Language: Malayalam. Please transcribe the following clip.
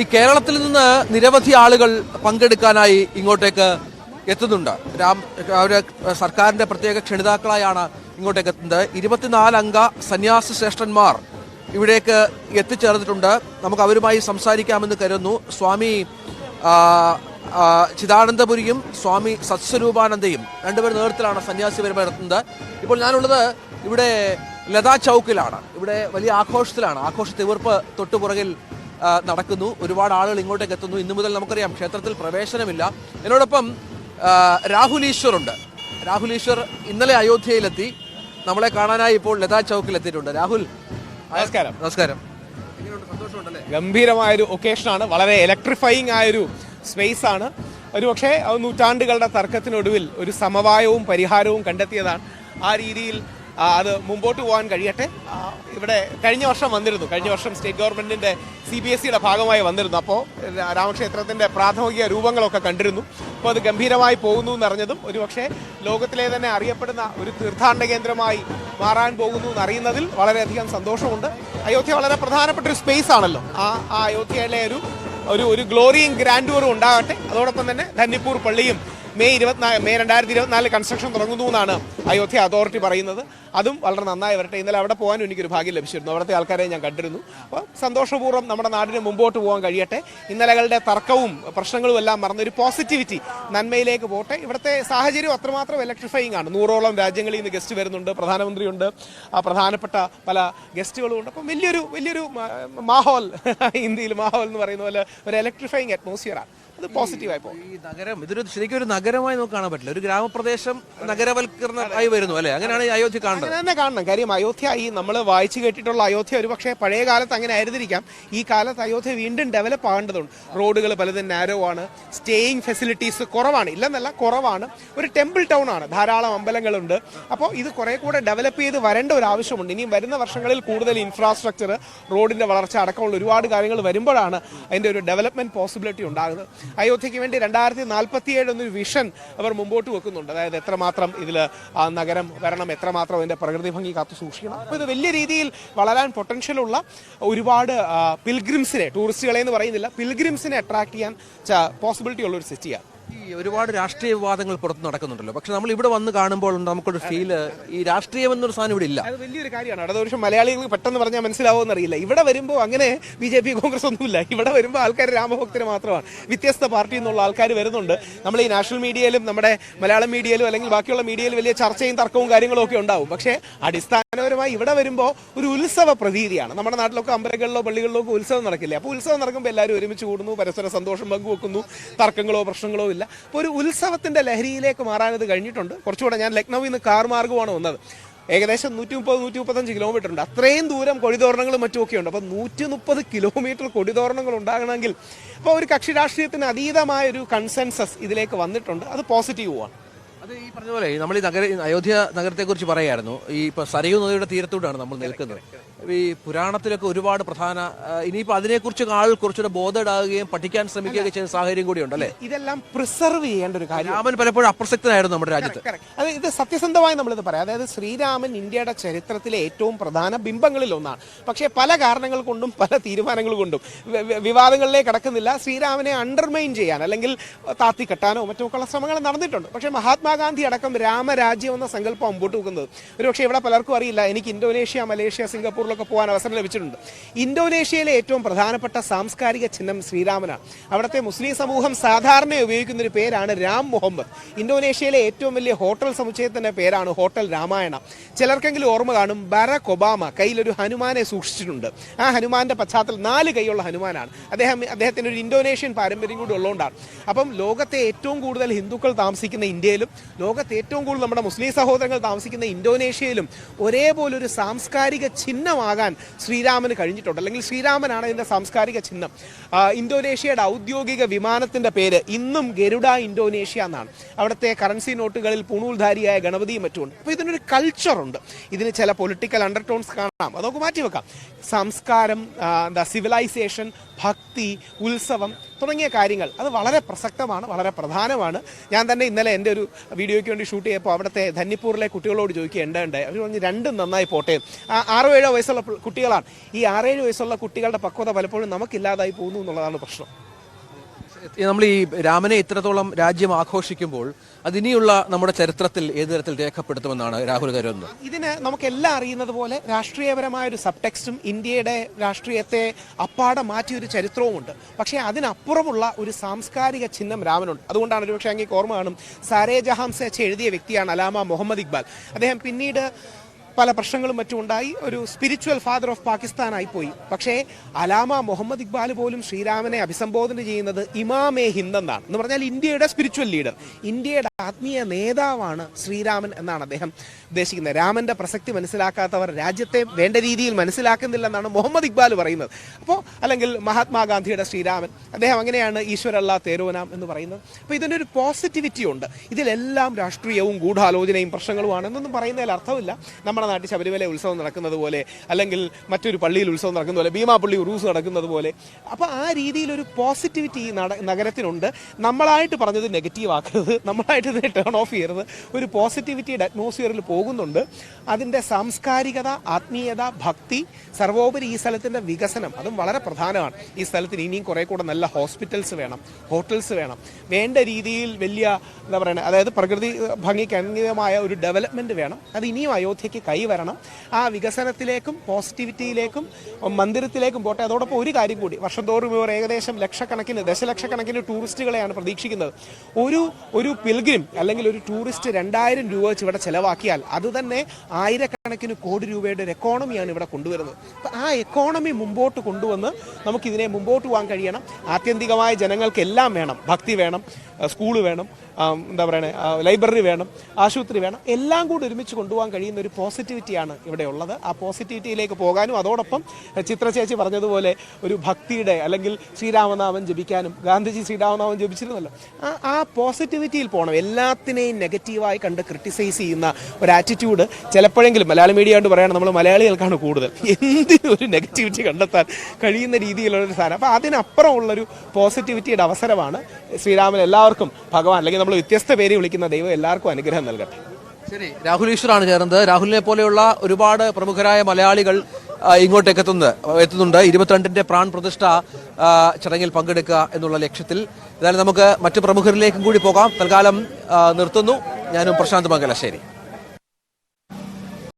ഈ കേരളത്തിൽ നിന്ന് നിരവധി ആളുകൾ പങ്കെടുക്കാനായി ഇങ്ങോട്ടേക്ക് എത്തുന്നുണ്ട്. രാം അവർ സർക്കാരിന്റെ പ്രത്യേക ക്ഷണിതാക്കളായാണ് ഇങ്ങോട്ടേക്ക് എത്തുന്നത്. ഇരുപത്തിനാല് അംഗ സന്യാസ ശ്രേഷ്ഠന്മാർ ഇവിടേക്ക് എത്തിച്ചേർന്നിട്ടുണ്ട്. നമുക്ക് അവരുമായി സംസാരിക്കാമെന്ന് കരുതുന്നു. സ്വാമി ചിദാനന്ദപുരിയും സ്വാമി സത്സ്വരൂപാനന്ദയും രണ്ടുപേരും നേതൃത്വത്തിലാണ് സന്യാസി പരിപാടി നടത്തുന്നത്. ഇപ്പോൾ ഞാനുള്ളത് ഇവിടെ ലതാ ചൗക്കിലാണ്. ഇവിടെ വലിയ ആഘോഷത്തിലാണ്. ആഘോഷ തീർപ്പ് തൊട്ടുപുറകിൽ നടക്കുന്നു. ഒരുപാട് ആളുകൾ ഇങ്ങോട്ടേക്ക് എത്തുന്നു. ഇന്നു മുതൽ നമുക്കറിയാം ക്ഷേത്രത്തിൽ പ്രവേശനമില്ല. എന്നോടൊപ്പം രാഹുൽ ഈശ്വർ ഉണ്ട് രാഹുൽ ഈശ്വർ ഇന്നലെ അയോധ്യയിലെത്തി. നമ്മളെ കാണാനായി ഇപ്പോൾ ലതാ ചൗക്കിൽ എത്തിയിട്ടുണ്ട്. രാഹുൽ നമസ്കാരം. നമസ്കാരം. ഗംഭീരമായൊരു ഒക്കേഷനാണ്. വളരെ ഇലക്ട്രിഫൈങ് ആയൊരു സ്പേസ് ആണ്. ഒരു പക്ഷേ അത് നൂറ്റാണ്ടുകളുടെ തർക്കത്തിനൊടുവിൽ ഒരു സമവായവും പരിഹാരവും കണ്ടെത്തിയതാണ്. ആ രീതിയിൽ അത് മുമ്പോട്ട് പോകാൻ കഴിയട്ടെ. ഇവിടെ കഴിഞ്ഞ വർഷം വന്നിരുന്നു. കഴിഞ്ഞ വർഷം സ്റ്റേറ്റ് ഗവൺമെന്റിന്റെ സി ബി എസ് സിയുടെ ഭാഗമായി വന്നിരുന്നു. അപ്പോൾ രാമക്ഷേത്രത്തിന്റെ പ്രാഥമിക രൂപങ്ങളൊക്കെ കണ്ടിരുന്നു. അപ്പോൾ അത് ഗംഭീരമായി പോകുന്നു എന്നറിഞ്ഞതും ഒരുപക്ഷെ ലോകത്തിലെ തന്നെ അറിയപ്പെടുന്ന ഒരു തീർത്ഥാടന കേന്ദ്രമായി മാറാൻ പോകുന്നു എന്നറിയുന്നതിൽ വളരെയധികം സന്തോഷമുണ്ട്. അയോധ്യ വളരെ പ്രധാനപ്പെട്ട ഒരു സ്പേസ് ആണല്ലോ. ആ ആ അയോധ്യയിലെ ഒരു ഒരു ഒരു ഗ്ലോറിയും ഗ്രാൻഡൂറും ഉണ്ടാകട്ടെ. അതോടൊപ്പം തന്നെ ധന്നിപ്പൂർ പള്ളിയും മെയ് ഇരുപത്തിനാല് മെയ് രണ്ടായിരത്തി ഇരുപത്തിനാലിൽ കൺസ്ട്രക്ഷൻ തുടങ്ങുന്നു എന്നാണ് അയോധ്യ അതോറിറ്റി പറയുന്നത്. അതും വളരെ നന്നായി വരട്ടെ. ഇന്നലെ അവിടെ പോകാനും എനിക്കൊരു ഭാഗ്യം ലഭിച്ചിരുന്നു. അവിടുത്തെ ആൾക്കാരെ ഞാൻ കണ്ടിരുന്നു. അപ്പോൾ സന്തോഷപൂർവം നമ്മുടെ നാടിന് മുമ്പോട്ട് പോകാൻ കഴിയട്ടെ. ഇന്നലകളുടെ തർക്കവും പ്രശ്നങ്ങളും എല്ലാം മറന്നൊരു പോസിറ്റിവിറ്റി നന്മയിലേക്ക് പോട്ടെ. ഇവിടുത്തെ സാഹചര്യം അത്രമാത്രം ഇലക്ട്രിഫൈങ് ആണ്. നൂറോളം രാജ്യങ്ങളിൽ നിന്ന് ഗസ്റ്റ് വരുന്നുണ്ട് പ്രധാനമന്ത്രിയുണ്ട് പ്രധാനപ്പെട്ട പല ഗസ്റ്റുകളും ഉണ്ട് അപ്പം വലിയൊരു വലിയൊരു മാഹോൽ ഇന്ത്യയിൽ മാഹോൽ എന്ന് പറയുന്ന പോലെ ഒരു ഇലക്ട്രിഫൈങ് അറ്റ്മോസ്ഫിയറാണ് അത് പോസിറ്റീവായി പോകും. ഈ നഗരം ഇതൊരു ശരിക്കും ഒരു നഗരമായി നമുക്ക് കാണാൻ പറ്റില്ല. ഒരു ഗ്രാമപ്രദേശം നഗരവൽക്കരണമായി വരുന്നു അല്ലെ? അങ്ങനെയാണ് അയോധ്യ കാണുന്നത് തന്നെ കാണണം. കാര്യം അയോധ്യ ഈ നമ്മൾ വായിച്ചു കേട്ടിട്ടുള്ള അയോധ്യ ഒരു പക്ഷേ പഴയ കാലത്ത് അങ്ങനെ ആയിരുന്നിരിക്കാം. ഈ കാലത്ത് അയോധ്യ വീണ്ടും ഡെവലപ്പ് ആകേണ്ടതുണ്ട് റോഡുകൾ പലതും നാരോ ആണ്. സ്റ്റേയിങ് ഫെസിലിറ്റീസ് കുറവാണ്. ഇല്ലെന്നല്ല കുറവാണ്. ഒരു ടെമ്പിൾ ടൗൺ ആണ്. ധാരാളം അമ്പലങ്ങളുണ്ട്. അപ്പോൾ ഇത് കുറെ കൂടെ ഡെവലപ്പ് ചെയ്ത് വരേണ്ട ഒരു ആവശ്യമുണ്ട്. ഇനിയും വരുന്ന വർഷങ്ങളിൽ കൂടുതൽ ഇൻഫ്രാസ്ട്രക്ചർ റോഡിന്റെ വളർച്ച അടക്കമുള്ള ഒരുപാട് കാര്യങ്ങൾ വരുമ്പോഴാണ് അതിന്റെ ഒരു ഡെവലപ്മെന്റ് പോസിബിലിറ്റി ഉണ്ടാകുന്നത്. അയോധ്യയ്ക്ക് വേണ്ടി രണ്ടായിരത്തി നാൽപ്പത്തിയേഴ് എന്നൊരു വിഷൻ അവർ മുമ്പോട്ട് വെക്കുന്നുണ്ട്. അതായത് എത്രമാത്രം ഇതിൽ ആ നഗരം വരണം എത്രമാത്രം അതിന്റെ പ്രകൃതി ഭംഗി കാത്തു സൂക്ഷിക്കണം. അപ്പോൾ ഇത് വലിയ രീതിയിൽ വളരാൻ പൊട്ടൻഷ്യൽ ഉള്ള ഒരുപാട് പിൽഗ്രിംസിനെ ടൂറിസ്റ്റുകളെ എന്ന് പറയുന്നില്ല പിൽഗ്രിംസിനെ അട്രാക്ട് ചെയ്യാൻ പോസിബിലിറ്റി ഉള്ള ഒരു സിറ്റിയാണ് ഒരുപാട് രാഷ്ട്രീയ വിവാദങ്ങൾ പുറത്ത് നടക്കുന്നുണ്ടല്ലോ. പക്ഷെ നമ്മൾ ഇവിടെ വന്ന് കാണുമ്പോൾ നമുക്കൊരു ഫീൽ ഈ രാഷ്ട്രീയം എന്നൊരു സാധനം ഇവിടെ ഇല്ല. അത് വലിയൊരു കാര്യമാണ്. അടുത്ത വർഷം മലയാളികൾ പെട്ടെന്ന് പറഞ്ഞാൽ മനസ്സിലാവുമെന്ന് അറിയില്ല. ഇവിടെ വരുമ്പോൾ അങ്ങനെ ബി ജെ പി കോൺഗ്രസ് ഒന്നുമില്ല. ഇവിടെ വരുമ്പോൾ ആൾക്കാർ രാമഭക്തര് മാത്രമാണ്. വ്യത്യസ്ത പാർട്ടി എന്നുള്ള ആൾക്കാർ വരുന്നുണ്ട്. നമ്മൾ ഈ നാഷണൽ മീഡിയയിലും നമ്മുടെ മലയാളം മീഡിയയിലും അല്ലെങ്കിൽ ബാക്കിയുള്ള മീഡിയയിൽ വലിയ ചർച്ചയും തർക്കവും കാര്യങ്ങളും ഒക്കെ ഉണ്ടാവും. പക്ഷേ അടിസ്ഥാനപരമായി ഇവിടെ വരുമ്പോൾ ഒരു ഉത്സവ പ്രതീതിയാണ്. നമ്മുടെ നാട്ടിലൊക്കെ അമ്പലങ്ങളിലോ പള്ളികളിലോ ഒക്കെ ഉത്സവം നടക്കില്ലേ? അപ്പോൾ ഉത്സവം നടക്കുമ്പോൾ എല്ലാവരും ഒരുമിച്ച് കൂടുന്നു പരസ്പര സന്തോഷം പങ്കുവെക്കുന്നു തർക്കങ്ങളോ പ്രശ്നങ്ങളോ ഇല്ല. അപ്പോൾ ഒരു ഉത്സവത്തിന്റെ ലഹരിയിലേക്ക് മാറാനത് കഴിഞ്ഞിട്ടുണ്ട്. കുറച്ചുകൂടെ ഞാൻ ലക്നൌവിൽ നിന്ന് കാർ മാർഗമാണ് വന്നത്. ഏകദേശം നൂറ്റി മുപ്പത് നൂറ്റി മുപ്പത്തഞ്ച് കിലോമീറ്റർ ഉണ്ട്. അത്രയും ദൂരം കൊടിതോരണങ്ങളും മറ്റുമൊക്കെ ഉണ്ട്. അപ്പോൾ നൂറ്റി മുപ്പത് കിലോമീറ്റർ കൊടിതോരണങ്ങൾ ഉണ്ടാകണമെങ്കിൽ അപ്പോൾ ഒരു കക്ഷി രാഷ്ട്രീയത്തിന് അതീതമായ ഒരു കൺസെൻസസ് ഇതിലേക്ക് വന്നിട്ടുണ്ട്. അത് പോസിറ്റീവുമാണ് അത് ഈ പറഞ്ഞ പോലെ നമ്മൾ ഈ നഗര അയോധ്യ നഗരത്തെ കുറിച്ച് പറയായിരുന്നു. ഈ ഇപ്പൊ സരയൂ നദിയുടെ തീരത്തോടാണ് നമ്മൾ നിൽക്കുന്നത്. ഈ പുരാണത്തിലൊക്കെ ഒരുപാട് പ്രധാന ഇനിയിപ്പോൾ ഇനിയിപ്പോ അതിനെക്കുറിച്ച് ആൾ കുറച്ചുകൂടെ ബോധേഡാകുകയും പഠിക്കാൻ ശ്രമിക്കുകയൊക്കെ ചെയ്യുന്ന സാഹചര്യം കൂടി ഉണ്ടല്ലേ ഇതെല്ലാം പ്രിസർവ് ചെയ്യേണ്ട ഒരു കാര്യം. രാമൻ പലപ്പോഴും അപ്രസക്തനായിരുന്നു നമ്മുടെ രാജ്യത്ത്. അത് ഇത് സത്യസന്ധമായി നമ്മളിത് പറയാം. അതായത് ശ്രീരാമൻ ഇന്ത്യയുടെ ചരിത്രത്തിലെ ഏറ്റവും പ്രധാന ബിംബങ്ങളിൽ ഒന്നാണ്. പക്ഷേ പല കാരണങ്ങൾ കൊണ്ടും പല തീരുമാനങ്ങൾ കൊണ്ടും വിവാദങ്ങളിലേക്ക് കടക്കുന്നില്ല. ശ്രീരാമനെ അണ്ടർമൈൻ ചെയ്യാൻ അല്ലെങ്കിൽ താത്തി കെട്ടാനോ മറ്റുമൊക്കെയുള്ള ശ്രമങ്ങൾ നടന്നിട്ടുണ്ട്. പക്ഷേ മഹാത്മാഗാന്ധി അടക്കം രാമരാജ്യം എന്ന സങ്കല്പം മുമ്പോട്ട് വെക്കുന്നത് ഒരുപക്ഷെ ഇവിടെ പലർക്കും അറിയില്ല. എനിക്ക് ഇന്തോനേഷ്യ മലേഷ്യ സിംഗപ്പൂരിലൊക്കെ പോകാൻ അവസരം ലഭിച്ചിട്ടുണ്ട്. ഇന്തോനേഷ്യയിലെ ഏറ്റവും പ്രധാനപ്പെട്ട സാംസ്കാരിക ചിഹ്നം ശ്രീരാമനാണ്. അവിടുത്തെ മുസ്ലിം സമൂഹം സാധാരണ ഉപയോഗിക്കുന്ന ഒരു പേരാണ് രാം മുഹമ്മദ്. ഇന്തോനേഷ്യയിലെ ഏറ്റവും വലിയ ഹോട്ടൽ സമുച്ചയത്തിന്റെ പേരാണ് ഹോട്ടൽ രാമായണ. ചിലർക്കെങ്കിലും ഓർമ്മ കാണും ബറാക് ഒബാമ കയ്യിലൊരു ഹനുമാനെ സൂക്ഷിച്ചിട്ടുണ്ട്. ആ ഹനുമാന്റെ പശ്ചാത്തലം നാല് കൈയുള്ള ഹനുമാനാണ്. അദ്ദേഹം അദ്ദേഹത്തിന് ഒരു ഇന്തോനേഷ്യൻ പാരമ്പര്യം കൂടി ഉള്ളതുകൊണ്ടാണ്. അപ്പം ലോകത്തെ ഏറ്റവും കൂടുതൽ ഹിന്ദുക്കൾ താമസിക്കുന്ന ഇന്ത്യയിലും ലോകത്തെ ഏറ്റവും കൂടുതൽ നമ്മുടെ മുസ്ലിം സഹോദരങ്ങൾ താമസിക്കുന്ന ഇന്തോനേഷ്യയിലും ഒരേപോലെ ഒരു സാംസ്കാരിക ചിഹ്നമാകാൻ ശ്രീരാമന് കഴിഞ്ഞിട്ടുണ്ട്. അല്ലെങ്കിൽ ശ്രീരാമനാണ് അതിന്റെ സാംസ്കാരിക ചിഹ്നം. ഇന്തോനേഷ്യയുടെ ഔദ്യോഗിക വിമാനത്തിന്റെ പേര് ഇന്നും ഗരുഡ ഇന്തോനേഷ്യ എന്നാണ്. അവിടുത്തെ കറൻസി നോട്ടുകളിൽ പൂണൂൽധാരിയായ ഗണപതിയും മറ്റുമുണ്ട്. അപ്പോൾ ഇതിനൊരു കൾച്ചറുണ്ട് ഇതിന് ചില പൊളിറ്റിക്കൽ അണ്ടർടോൺസ് കാണാം. അതൊക്കെ മാറ്റിവെക്കാം. സംസ്കാരം എന്താ സിവിലൈസേഷൻ ഭക്തി ഉത്സവം തുടങ്ങിയ കാര്യങ്ങൾ. അത് വളരെ പ്രസക്തമാണ് വളരെ പ്രധാനമാണ്. ഞാൻ തന്നെ ഇന്നലെ എന്റെ ഒരു വീഡിയോയ്ക്ക് വേണ്ടി ഷൂട്ട് ചെയ്തപ്പോൾ അവിടുത്തെ ധന്നിപ്പൂരിലെ കുട്ടികളോട് ചോദിക്കുക ഉണ്ടായി അവർ പറഞ്ഞു രണ്ടും നന്നായി പോട്ടെ. ആറോ ഏഴോ വയസ്സുള്ള കുട്ടികളാണ്. ഈ ആറേഴ് വയസ്സുള്ള കുട്ടികളുടെ പക്വത പലപ്പോഴും നമുക്കില്ലാതായി പോകുന്നു എന്നുള്ളതാണ് പ്രശ്നം. നമ്മൾ ഈ രാമനെ ഇത്രത്തോളം രാജ്യം ആഘോഷിക്കുമ്പോൾ അതിനിയുള്ള നമ്മുടെ ചരിത്രത്തിൽ ഏത് തരത്തിൽ രേഖപ്പെടുത്തുമെന്നാണ് രാഹുൽ കരുതുന്നത്? ഇതിന് നമുക്കെല്ലാം അറിയുന്നത് പോലെ രാഷ്ട്രീയപരമായ ഒരു സബ്ടെക്സ്റ്റും ഇന്ത്യയുടെ രാഷ്ട്രീയത്തെ അപ്പാടെ ചരിത്രവും ഉണ്ട് പക്ഷേ അതിനപ്പുറമുള്ള ഒരു സാംസ്കാരിക ചിഹ്നം രാമനുണ്ട്. അതുകൊണ്ടാണ് ഒരുപക്ഷെ അങ്ങേക്ക് ഓർമ്മ കാണും സാരേ ജഹാം സേച്ച് എഴുതിയ വ്യക്തിയാണ് അലാമ മുഹമ്മദ് ഇക്ബാൽ. അദ്ദേഹം പിന്നീട് പല പ്രശ്നങ്ങളും മറ്റും ഉണ്ടായി ഒരു സ്പിരിച്വൽ ഫാദർ ഓഫ് പാകിസ്ഥാനായി പോയി. പക്ഷേ അലാമ മുഹമ്മദ് ഇക്ബാൽ പോലും ശ്രീരാമനെ അഭിസംബോധന ചെയ്യുന്നത് ഇമാമേ ഹിന്ദ് എന്നാണ്. എന്ന് പറഞ്ഞാൽ ഇന്ത്യയുടെ സ്പിരിച്വൽ ലീഡർ ഇന്ത്യയുടെ ആത്മീയ നേതാവാണ് ശ്രീരാമൻ എന്നാണ് അദ്ദേഹം ഉദ്ദേശിക്കുന്നത്. രാമന്റെ പ്രസക്തി മനസ്സിലാക്കാത്തവർ രാജ്യത്തെ വേണ്ട രീതിയിൽ മനസ്സിലാക്കുന്നില്ലെന്നാണ് മുഹമ്മദ് ഇക്ബാൽ പറയുന്നത്. അപ്പോൾ അല്ലെങ്കിൽ മഹാത്മാഗാന്ധിയുടെ ശ്രീരാമൻ അദ്ദേഹം അങ്ങനെയാണ് ഈശ്വരല്ല തേരോനാം എന്ന് പറയുന്നത്. അപ്പോൾ ഇതിനൊരു പോസിറ്റിവിറ്റി ഉണ്ട്. ഇതിലെല്ലാം രാഷ്ട്രീയവും ഗൂഢാലോചനയും പ്രശ്നങ്ങളുമാണ് എന്നൊന്നും പറയുന്നതിൽ അർത്ഥമില്ല. നമ്മുടെ നാട്ടിൽ ശബരിമല ഉത്സവം നടക്കുന്നത് പോലെ അല്ലെങ്കിൽ മറ്റൊരു പള്ളിയിൽ ഉത്സവം നടക്കുന്ന പോലെ ഭീമാപ്പള്ളി ഉറൂസ് നടക്കുന്നത് പോലെ അപ്പോൾ ആ രീതിയിലൊരു പോസിറ്റിവിറ്റി ഈ നഗരത്തിനുണ്ട്. നമ്മളായിട്ട് പറഞ്ഞത് നെഗറ്റീവ് ആക്കരുത്. നമ്മളായിട്ട് ഇതിനെ ടേൺ ഓഫ് ചെയ്യരുത്. ഒരു പോസിറ്റിവിറ്റിയുടെ അറ്റ്മോസ്ഫിയറിൽ പോകുന്നുണ്ട്. അതിന്റെ സാംസ്കാരികത ആത്മീയത ഭക്തി സർവോപരി ഈ സ്ഥലത്തിന്റെ വികസനം അതും വളരെ പ്രധാനമാണ്. ഈ സ്ഥലത്തിന് ഇനിയും കുറേ കൂടെ നല്ല ഹോസ്പിറ്റൽസ് വേണം ഹോട്ടൽസ് വേണം. വേണ്ട രീതിയിൽ വലിയ എന്താ പറയുക അതായത് പ്രകൃതി ഭംഗിക്ക് അനുഗീതമായ ഒരു ഡെവലപ്മെന്റ് വേണം. അത് ഇനിയും അയോധ്യയ്ക്ക് കൈവരണം ആ വികസനത്തിലേക്കും പോസിറ്റിവിറ്റിയിലേക്കും മന്ദിരത്തിലേക്കും പോട്ടെ അതോടൊപ്പം ഒരു കാര്യം കൂടി. വർഷം തോറും ഇവർ ഏകദേശം ലക്ഷക്കണക്കിന് ദശലക്ഷക്കണക്കിന് ടൂറിസ്റ്റുകളെയാണ് പ്രതീക്ഷിക്കുന്നത്. ഒരു ഒരു പിൽഗ്രിം അല്ലെങ്കിൽ ഒരു ടൂറിസ്റ്റ് രണ്ടായിരം രൂപ വെച്ച് ഇവിടെ ചിലവാക്കിയാൽ അത് തന്നെ ആയിരക്കണക്കിന് കോടി രൂപയുടെ ഒരു എക്കോണമിയാണ് ഇവിടെ കൊണ്ടുവരുന്നത്. അപ്പം ആ എക്കോണമി മുമ്പോട്ട് കൊണ്ടുവന്ന് നമുക്കിതിനെ മുമ്പോട്ട് പോകാൻ കഴിയണം. ആത്യന്തികമായ ജനങ്ങൾക്കെല്ലാം വേണം ഭക്തി വേണം. സ്കൂൾ വേണം എന്താ പറയണേ ലൈബ്രറി വേണം ആശുപത്രി വേണം എല്ലാം കൂടി ഒരുമിച്ച് കൊണ്ടുപോകാൻ കഴിയുന്ന ഒരു പോസിറ്റിവിറ്റിയാണ് ഇവിടെ ഉള്ളത്. ആ പോസിറ്റിവിറ്റിയിലേക്ക് പോകാനും അതോടൊപ്പം ചിത്രചേച്ചി പറഞ്ഞതുപോലെ ഒരു ഭക്തിയുടെ അല്ലെങ്കിൽ ശ്രീരാമനാമൻ ജപിക്കാനും ഗാന്ധിജി ശ്രീരാമനാമൻ ജപിച്ചിരുന്നല്ലോ. ആ ആ പോസിറ്റിവിറ്റിയിൽ പോകണം. എല്ലാത്തിനെയും നെഗറ്റീവായി കണ്ട് ക്രിട്ടിസൈസ് ചെയ്യുന്ന ഒരു ആറ്റിറ്റ്യൂഡ് ചിലപ്പോഴെങ്കിലും മലയാളി മീഡിയ കൊണ്ട് പറയണം നമ്മൾ മലയാളികൾക്കാണ് കൂടുതൽ. എന്തിനും ഒരു നെഗറ്റിവിറ്റി കണ്ടെത്താൻ കഴിയുന്ന രീതിയിലുള്ള ഒരു സാധനം. അപ്പോൾ അതിനപ്പുറമുള്ളൊരു പോസിറ്റിവിറ്റിയുടെ അവസരമാണ് ശ്രീരാമൻ. എല്ലാവർക്കും ഭഗവാൻ അല്ലെങ്കിൽ നമ്മൾ വ്യത്യസ്ത പേര് വിളിക്കുന്ന ദൈവം എല്ലാവർക്കും അനുഗ്രഹം നൽകട്ടെ. ശരി രാഹുൽ ഈശ്വറാണ് ചേർന്നത്. രാഹുലിനെ പോലെയുള്ള ഒരുപാട് പ്രമുഖരായ മലയാളികൾ ഇങ്ങോട്ടേക്ക് എത്തുന്നത് എത്തുന്നുണ്ട്. ഇരുപത്തിരണ്ടിന്റെ പ്രാൺ പ്രതിഷ്ഠ ചടങ്ങിൽ പങ്കെടുക്കുക എന്നുള്ള ലക്ഷ്യത്തിൽ. ഏതായാലും നമുക്ക് മറ്റു പ്രമുഖരിലേക്കും കൂടി പോകാം. തൽക്കാലം നിർത്തുന്നു. ഞാനും പ്രശാന്ത് മംഗലശ്ശേരി.